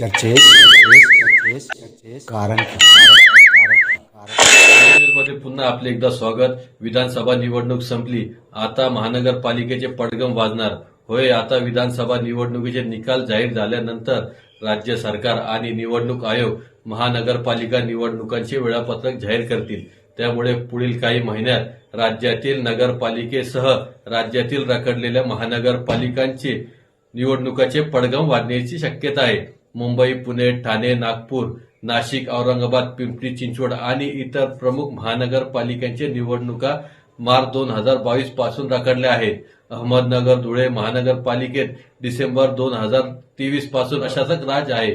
चर्चेस कारण मध्ये पुन्हा आपले एकदा स्वागत. विधानसभा निवडणूक संपली. आता महानगरपालिकेचे पडगम वाजणार. होय आता विधानसभा निवडणुकीचे निकाल जाहीर झाल्यानंतर राज्य सरकार आणि निवडणूक आयोग महानगरपालिका निवडणुकांचे वेळापत्रक जाहीर करतील. त्यामुळे पुढील काही महिन्यात राज्यातील नगरपालिकेसह राज्यातील रखडलेल्या महानगरपालिकांचे निवडणुकाचे पडगम वाढण्याची शक्यता आहे. मुंबई पुणे ठाणे नागपूर नाशिक औरंगाबाद पिंपरी चिंचवड आणि इतर प्रमुख महानगरपालिकांच्या निवडणुका मार्च दोन हजार बावीसपासून रखडल्या आहेत. अहमदनगर धुळे महानगरपालिकेत डिसेंबर दोन हजार तेवीसपासून अशासक राज आहे.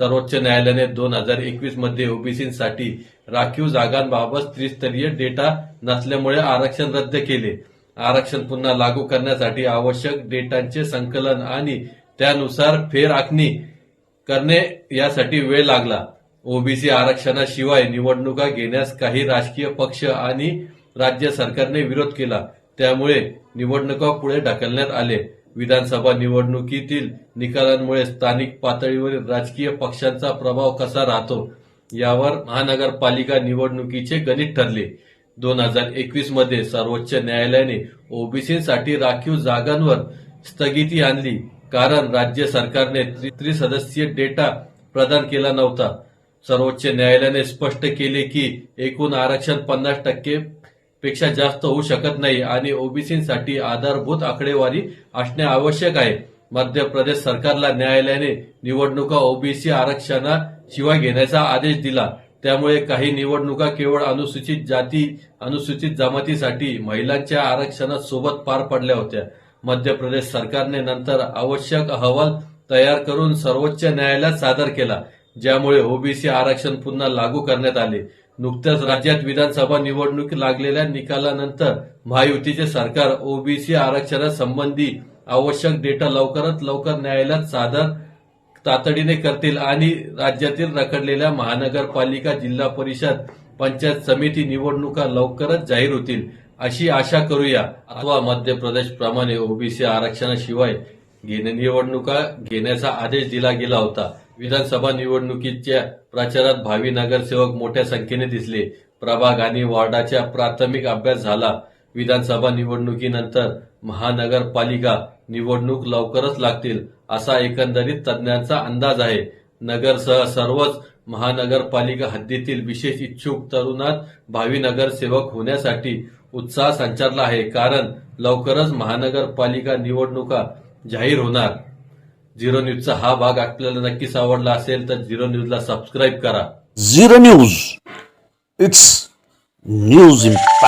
सर्वोच्च न्यायालयाने दोन हजार एकवीसमध्ये ओबीसीसाठी राखीव जागांबाबत त्रिस्तरीय डेटा नसल्यामुळे आरक्षण रद्द केले. आरक्षण पुन्हा लागू करण्यासाठी आवश्यक डेटांचे संकलन आणि त्यानुसार फेर आखणी करणे यासाठी वेळ लागला. ओबीसी आरक्षणाशिवाय निवडणुका घेण्यास काही राजकीय पक्ष आणि राज्य सरकारने विरोध केला. त्यामुळे निवडणुका पुढे ढकलण्यात आले. विधानसभा निवडणुकीतील निकालांमुळे स्थानिक पातळीवरील राजकीय पक्षांचा प्रभाव कसा राहतो यावर महानगरपालिका निवडणुकीचे गणित ठरले. दोन हजार एकवीसमध्ये सर्वोच्च न्यायालयाने ओबीसीसाठी राखीव जागांवर स्थगिती आणली. कारण राज्य सरकारने त्रि- त्रिसदस्यीय डेटा प्रदान केला नव्हता. सर्वोच्च न्यायालयाने स्पष्ट केले की एकूण आरक्षण पन्नास टक्के पेक्षा जास्त होऊ शकत नाही आणि ओबीसीसाठी आधारभूत आकडेवारी असणे आवश्यक आहे. मध्य प्रदेश सरकारला न्यायालयाने निवडणुका ओबीसी आरक्षणाशिवाय घेण्याचा आदेश दिला. त्यामुळे काही निवडणुका केवळ अनुसूचित जाती अनुसूचित जमातीसाठी महिलांच्या आरक्षणासोबत पार पडल्या होत्या. मध्य प्रदेश सरकारने नंतर आवश्यक अहवाल तयार करून सर्वोच्च न्यायालयात सादर केला ज्यामुळे ओबीसी आरक्षण पुन्हा लागू करण्यात आले. नुकत्याच राज्यात विधानसभा निवडणूक लागलेल्या निकालानंतर महायुतीचे सरकार ओबीसी आरक्षणासंबंधी आवश्यक डेटा लवकरात लवकर न्यायालयात सादर तातडीने करतील आणि राज्यातील रखडलेल्या महानगरपालिका जिल्हा परिषद पंचायत समिती निवडणुका लवकरच जाहीर होतील. अशी आशा करूया. अथवा मध्य प्रदेश प्रमाणे ओबीसी आरक्षणाशिवाय निवडणुका घेण्याचा आदेश दिला गेला होता. विधानसभा निवडणुकीच्या प्रचारात भावी नगरसेवक मोठ्या संख्येने दिसले. प्रभाग आणि वार्डाच्या प्राथमिक अभ्यास झाला. विधानसभा निवडणुकीनंतर महानगरपालिका निवडणूक लवकरच लागतील असा एकंदरीत तज्ज्ञांचा अंदाज आहे. नगरसह सर्वच महानगरपालिका हद्दीतील विशेष इच्छुक तरुणात भावी नगरसेवक होण्यासाठी उत्साह संचारला आहे. कारण लवकरच महानगरपालिका निवडणुका जाहीर होणार. झिरो न्यूजचा हा भाग आपल्याला नक्कीच आवडला असेल तर झिरो न्यूजला सबस्क्राईब करा. Zero News. It's news impact